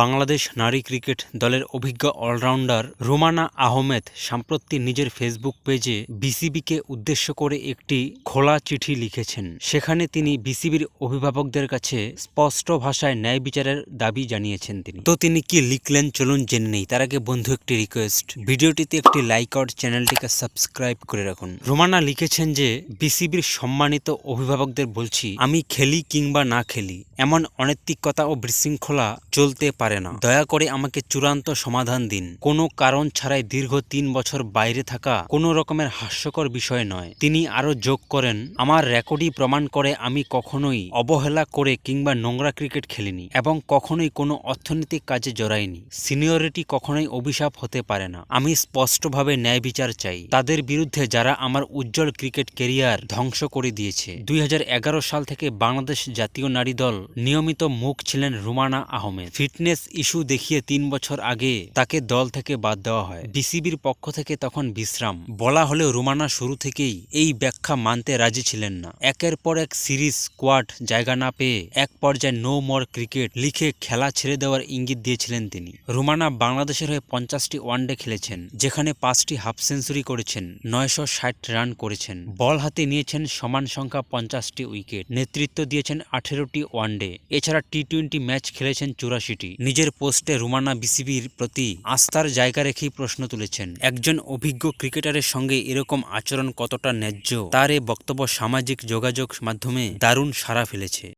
বাংলাদেশ নারী ক্রিকেট দলের অভিজ্ঞ অলরাউন্ডার রোমানা আহমেদ সম্প্রতি নিজের ফেসবুক পেজে বিসিবিকে উদ্দেশ্য করে একটি খোলা চিঠি লিখেছেন। সেখানে তিনি বিসিবির অভিভাবকদের কাছে স্পষ্ট ভাষায় ন্যায় বিচারের দাবি জানিয়েছেন তিনি। তো তিনি কি লিখলেন? চলুন জেনে নেই। তার আগে বন্ধু একটি রিকোয়েস্ট ভিডিওটিতে একটি লাইক আউট চ্যানেলটিকে সাবস্ক্রাইব করে রাখুন। রোমানা লিখেছেন যে, বিসিবির সম্মানিত অভিভাবকদের বলছি, আমি খেলি কিংবা না খেলি। এমন অনৈতিকতা ও বিশৃঙ্খলা চলতে পারে না। দয়া করে আমাকে চূড়ান্ত সমাধান দিন। কোনো কারণ ছাড়াই দীর্ঘ তিন বছর বাইরে থাকা কোনো রকমের হাস্যকর বিষয় নয়। তিনি আরও যোগ করেন, আমার রেকর্ডই প্রমাণ করে আমি কখনোই অবহেলা করে কিংবা নোংরা ক্রিকেট খেলিনি এবং কখনোই কোনো অর্থনৈতিক কাজে জড়াইনি। সিনিয়রিটি কখনোই অভিশাপ হতে পারে না। আমি স্পষ্টভাবে ন্যায় বিচার চাই। তাদের বিরুদ্ধে যারা আমার উজ্জ্বল ক্রিকেট কেরিয়ার ধ্বংস করে দিয়েছে। দুই হাজার এগারো সাল থেকে বাংলাদেশ জাতীয় নারী দল নিয়মিত মুখ ছিলেন রুমানা আহমেদ। ফিটনেস ইস্যু দেখিয়ে তিন বছর আগে তাকে দল থেকে বাদ দেওয়া হয়। বিসিবির পক্ষ থেকে তখন বিশ্রাম। বলা হলেও রুমানা শুরু থেকেই এই ব্যাখ্যা মানতে রাজি ছিলেন না। একের পর এক সিরিজ স্কোয়াড জায়গা না পেয়ে এক পর্যায়ে নো মর ক্রিকেট লিখে খেলা ছেড়ে দেওয়ার ইঙ্গিত দিয়েছিলেন তিনি। রুমানা বাংলাদেশের হয়ে পঞ্চাশটি ওয়ানডে খেলেছেন, যেখানে পাঁচটি হাফ সেঞ্চুরি করেছেন, নয়শো ষাট রান করেছেন। বল হাতে নিয়েছেন সমান সংখ্যা পঞ্চাশটি উইকেট। নেতৃত্ব দিয়েছেন আঠেরোটি ওয়ানডে এছাড়া টি টোয়েন্টি ম্যাচ খেলেছেন চুরাশিটি। নিজের পোস্টে রুমানা বিসিবির প্রতি আস্থার জায়গা রেখেই প্রশ্ন তুলেছেন। একজন অভিজ্ঞ ক্রিকেটারের সঙ্গে এরকম আচরণ কতটা ন্যায্য, তার এ বক্তব্য সামাজিক যোগাযোগ মাধ্যমে দারুণ সাড়া ফেলেছে।